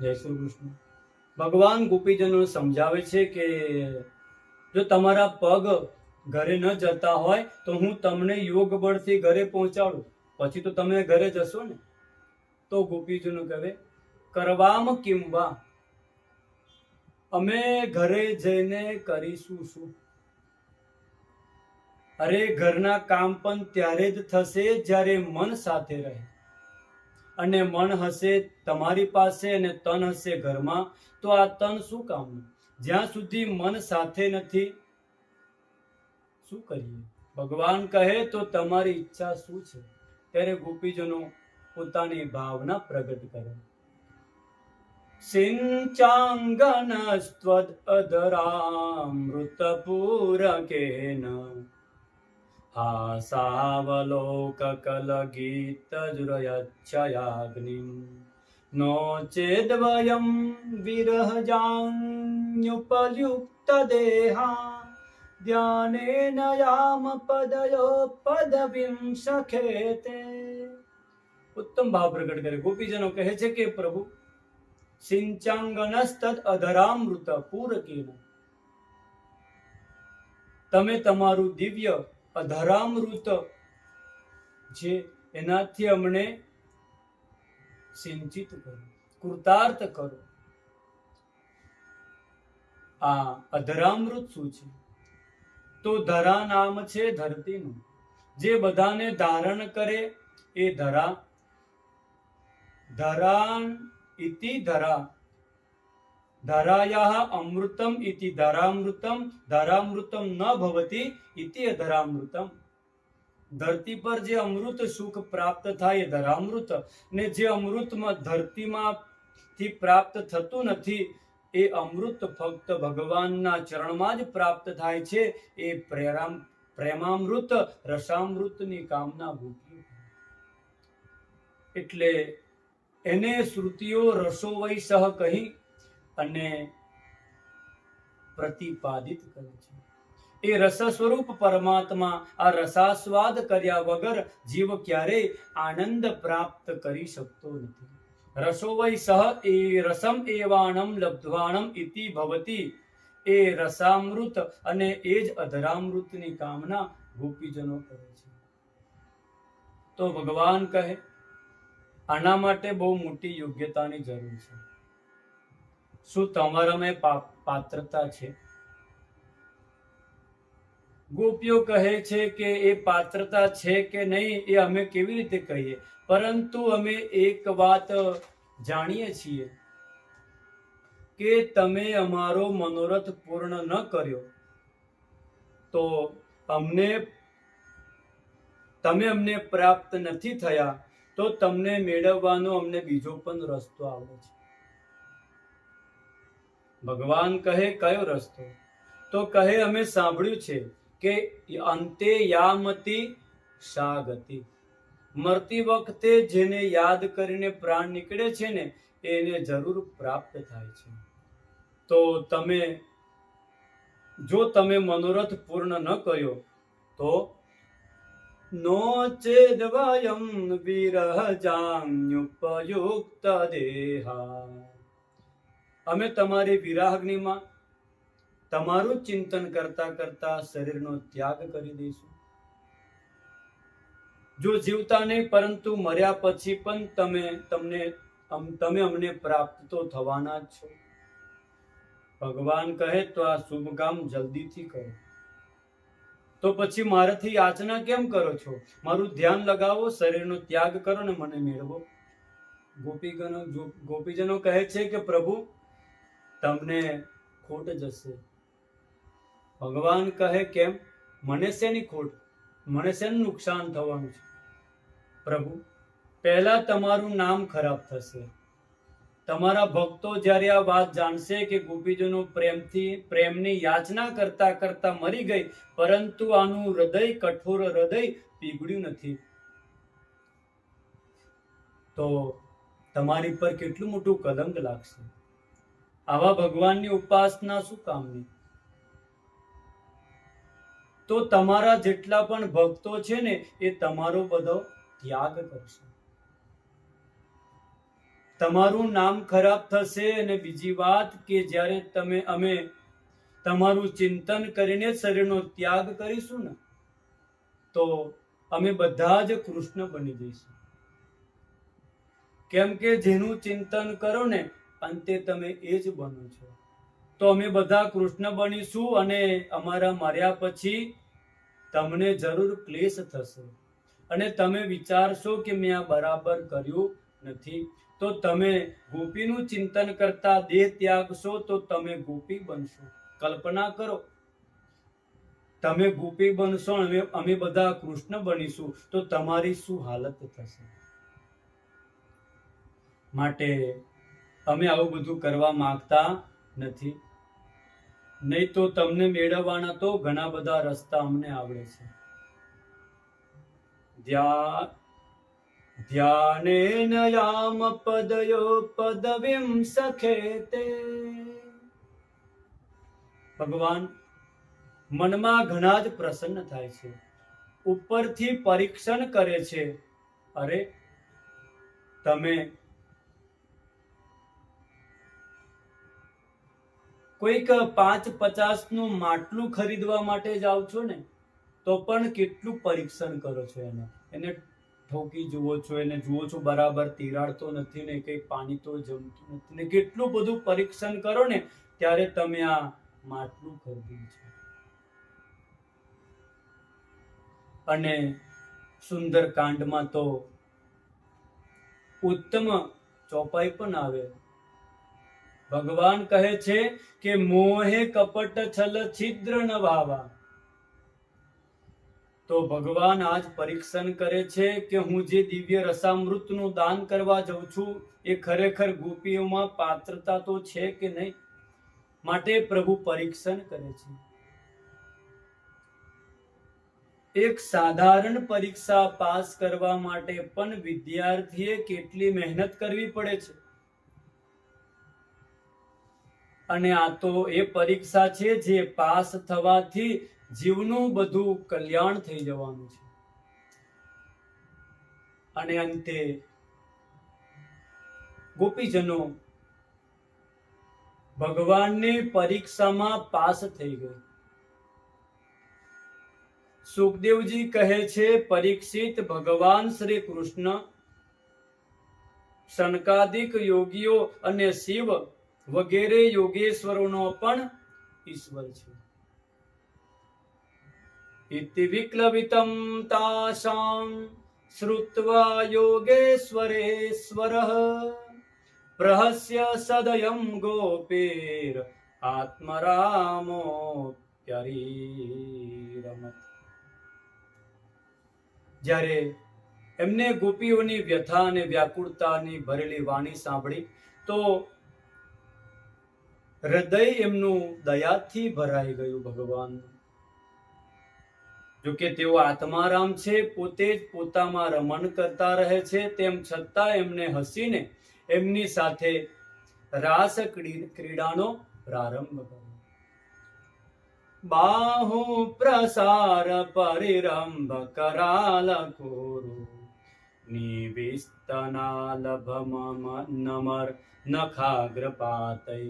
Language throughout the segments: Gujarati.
જય શ્રી કૃષ્ણ. ભગવાન ગોપીજનો સમજાવે છે કે જો તમારા પગ ઘરે ન જતા હોય તો હું તમને યોગ બળથી ઘરે પહોંચાડું. પછી તો તમે ઘરે જશો ને? તો ગોપીજનો કહે, કરવામ કિંવા અમે ઘરે જઈને કરીશું શું? અરે ઘરના કામ પણ ત્યારે જ થશે જ્યારે મન સાથે રહે. અને મન હશે તમારી પાસે અને તન હશે ઘરમાં, તો આ તન શું કામનું જ્યાં સુધી મન સાથે નથી, શું કરીએ? ભગવાન કહે તો તમારી ઈચ્છા શું છે? ત્યારે ગોપીજનો પોતાની ભાવના પ્રગટ કરે. સિંચાંગનસ્ત્વદ અધરામૃતપૂરકેન हासावलोककलगीतजुरयच्छयाग्निं नो चेद्वयं विरहजान्युपयुक्तदेहा ध्यानेन यामपदयो પદવીમ સખેતે ઉત્તમ ભાવ પ્રગટ કરે ગોપીજનો કહે છે કે પ્રભુ સિંચાંગનસ્તદ અધરામૃત પૂરકેન તમે તમારું દિવ્ય અધરામૃત, જે એનાથી અમને સિંચિત કરો, કૃતાર્થ કરો. આ અધરામૃત શું છે? તો ધરા નામ છે ધરતીનું. જે બધાને ધારણ કરે એ ધરા. ધરાન ઇતિ ધરા. ધરાયાः અમૃતમ ઇતિ ધરામૃતમ ધરામૃતમ ન ભવતી ઇતિ અધરામૃતમ ધરતી પર જે અમૃત સુખ પ્રાપ્ત થાય એ ધરામૃત ને જે અમૃતમાં ધરતીમાં થી પ્રાપ્ત થતું નથી એ અમૃત ફક્ત ભગવાનના ચરણમાં જ પ્રાપ્ત થાય છે એ પ્રેરામ પ્રેમામૃત રસામૃતની કામના ભૂખી એટલે એને શ્રુતિઓ રસોવય સહ કહી અને પ્રતિપાદિત કરે છે. એ રસ સ્વરૂપ પરમાત્મા આ રસાસ્વાદ કર્યા વગર જીવ ક્યારેય આનંદ પ્રાપ્ત કરી શકતો નથી. રસો વય સહ એ રસમ એવાણમ લબ્ધવાણમ ઇતિ ભવતી. એ રસામૃત અને એ જ અધરામૃતની કામના ગોપીજનો કરે છે. તો ભગવાન કહે, આના માટે બહુ મોટી યોગ્યતાની જરૂર છે. શું તમારામાં પાત્રતા છે? ગોપીઓ કહે છે કે એ પાત્રતા છે કે નહીં એ અમે કેવી રીતે કહીએ? પરંતુ અમે એક વાત જાણીએ છીએ કે તમે અમારો મનોરથ પૂર્ણ ન કર્યો. તો અમને તમે અમને પ્રાપ્ત નથી થયા, તો તમને મેળવવાનો અમને બીજો પણ રસ્તો આવે છે. ભગવાન કહે કયો રસ્તો? તો કહે અમે સાંભળ્યું છે કે અંતે યામતી ગતિ મરતી વખતે જેને યાદ કરીને પ્રાણ નીકળે છે ને, એને જરૂર પ્રાપ્ત થાય છે. તો તમે, જો તમે મનોરથ પૂર્ણ ન કર્યો, તો નો ચેદવયમ વિરહજાન્યુપયુક્ત દેહા. અમે તમારી વિરાહગ્નિમાં તમારું ચિંતન કરતા કરતા શરીરનો ત્યાગ કરી દઈશું. જો જીવતા નહીં, પરંતુ મર્યા પછી પણ તમે તમને તમે અમને પ્રાપ્ત તો થવાના જ છો. ભગવાન કહે તો આ શુભ કામ જલ્દીથી કરો. તો પછી મારાથી યાચના કેમ કરો છો? મારું ધ્યાન લગાવો, શરીરનો ત્યાગ કરો ને મને મેળવો. ગોપીગનો ગોપીજનો કહે છે કે પ્રભુ તમને ખોટ જશે. ભગવાન કહે કેમ? મને શેની ખોટ? મને શેનું નુકસાન થવાનું છે? પ્રભુ, પહેલા તમારું નામ ખરાબ થશે. તમારા ભક્તો જ્યારે આ વાત જાણશે કે ગોપીજનો પ્રેમથી, પ્રેમની યાચના કરતા કરતા મરી ગઈ, પરંતુ આનું હૃદય કઠોર હૃદય પીગળ્યું નથી. તો તમારી પર કેટલું મોટું કલંક લાગશે? આવા ભગવાનની ઉપાસના શું કામની? તો તમારા જેટલા પણ ભક્તો છે ને, એ તમારો બધો ત્યાગ કરશે. તમારું નામ ખરાબ થશે અને બીજી વાત કે જ્યારે તમે, અમે તમારું ચિંતન કરીને શરીરનો ત્યાગ કરીશું ને, તો અમે બધા જ કૃષ્ણ બની જઈશું. કેમ કે જેનું ચિંતન કરો ને અંતે તમે એ જ બનો છો. તો અમે બધા કૃષ્ણ બનીશું અને અમારા મર્યા પછી તમને જરૂર ક્લેશ થશે. અને તમે વિચારશો કે મેં આ બરાબર કર્યું નથી. તો તમે ગોપીનું ચિંતન કરતા દેહ ત્યાગશો તો તમે ગોપી બનશો. કલ્પના કરો. તમે ગોપી બનશો અને અમે બધા કૃષ્ણ બનીશું, તો તમારી શું હાલત થશે? માટે અમે આવું બધું કરવા માંગતા નથી. નહીં તો તમને મેળવવાના તો ઘણા બધા રસ્તા અમને આવડે છે. ધ્યા યામ પદયો પદવીમ સખેતે. ભગવાન, મનમાં ઘણા જ પ્રસન્ન થાય છે. ઉપરથી પરીક્ષણ કરે છે. અરે, તમે કોઈક પાંચ પચાસનું માટલું ખરીદવા માટે જાઓ છો ને, તો પણ કેટલું પરીક્ષણ કરો છો એને? એને ઠોકી જુઓ છો, એને જુઓ છો, બરાબર તિરાડતો નથી ને કંઈ પાણી તો જમતું નથી ને કેટલું બધું પરીક્ષણ કરો ને, ત્યારે તમે આ માટલું ખરીદ્યું છે. અને સુંદર કાંડમાં તો ઉત્તમ ચોપાઈ પણ આવે. ભગવાન કહે છે કે મોહે કપટ છલ છિદ્ર ન ભાવા તો ભગવાન આજ પરીક્ષણ કરે છે કે હું જે દિવ્ય રસામૃતનું દાન કરવા જઉં છું, એ ખરેખર ગોપીઓમાં પાત્રતા તો છે કે નહીં? માટે પ્રભુ પરીક્ષણ કરે છે. એક સાધારણ પરીક્ષા પાસ કરવા માટે પણ વિદ્યાર્થીએ કેટલી મહેનત કરવી પડે છે? અને આ તો એ પરીક્ષા છે જે પાસ થવાથી જીવનું બધું કલ્યાણ થઈ જવાનું છે. અને અંતે, ગોપીજનો, ભગવાનની પરીક્ષામાં પાસ થઈ ગઈ સુખદેવજી કહે છે, પરીક્ષિત ભગવાન શ્રી કૃષ્ણ શનકાદિક યોગીઓ અને શિવ વગેરે યોગેશ્વરોનો પણ ઈશ્વર છે. ઇતિ વિક્લવિતમ તાસામ શ્રુત્વા યોગેશ્વરેશ્વર. પ્રહસ્ય સદયમ ગોપીર આત્મરામો રમત જ્યારે એમને ગોપીઓની વ્યથા અને વ્યાકુળતાની ભરેલી વાણી સાંભળી, તો હૃદય એમનું દયાથી ભરાઈ ગયું ભગવાન. જો કે તેઓ આત્મારામ છે, પોતે જ પોતામાં રમણ કરતા રહે છે, તેમ છતાં એમને હસીને એમની સાથે રાસ ક્રીડાનો પ્રારંભ કર્યો. બાહુ પ્રસાર પરિરંભ કરાલ કોરુ. નિવિસ્તનાલભ નમર નખાગ્રપાતૈ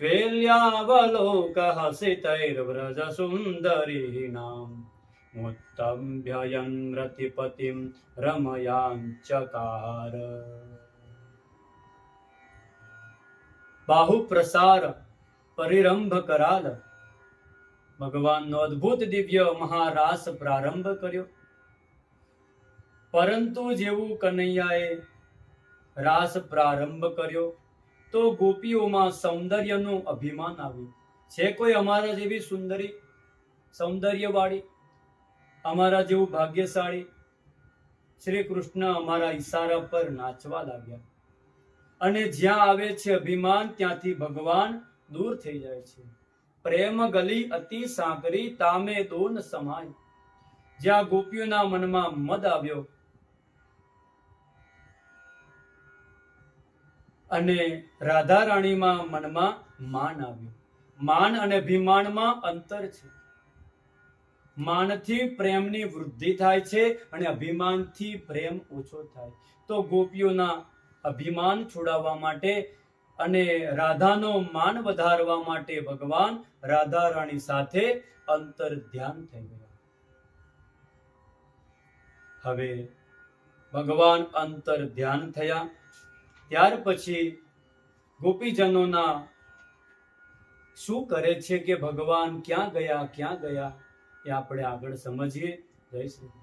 શ્વેલ્યાવલોક હસિતૈર્વ્રજ સુંદરીનામ મુત્તભ્યયન રતિપતિમ રમયાંચકાર બાહુ પ્રસાર પરિરંભ કરાલ ભગવાનનો અદ્ભુત દિવ્ય મહારાસ પ્રારંભ કર્યો પરંતુ જેવું કનૈયાએ રાસ પ્રારંભ કર્યો. તો ગોપીઓમાં સૌંદર્યનું અભિમાન આવ્યું. છે કોઈ અમારા જેવી સુંદરી, સૌંદર્યવાળી, અમારા જેવું ભાગ્યશાળી, શ્રી કૃષ્ણ અમારા ઈશારા પર નાચવા લાગ્યા. અને જ્યાં આવે છે અભિમાન, ત્યાંથી ભગવાન દૂર થઈ જાય છે. પ્રેમ ગલી અતિ સાંકરી તામે દોન સમાય. જ્યાં ગોપીઓના મનમાં મદ આવ્યો અને રાધા રાણીમાં મનમાં માન આવ્યું. માન અને અભિમાનમાં અંતર છે. માનથી પ્રેમની વૃદ્ધિ થાય છે અને અભિમાનથી પ્રેમ ઓછો થાય. તો ગોપીઓના અભિમાન છોડાવવા માટે અને રાધાનો માન વધારવા માટે ભગવાન રાધા રાણી સાથે અંતર ધ્યાન થઈ ગયા. હવે ભગવાન અંતર ધ્યાન થયા. ત્યાર પછી ગોપીજનોના શું કરે છે કે ભગવાન ક્યાં ગયા ક્યાં ગયા એ આપણે આગળ સમજીએ જય શ્રી.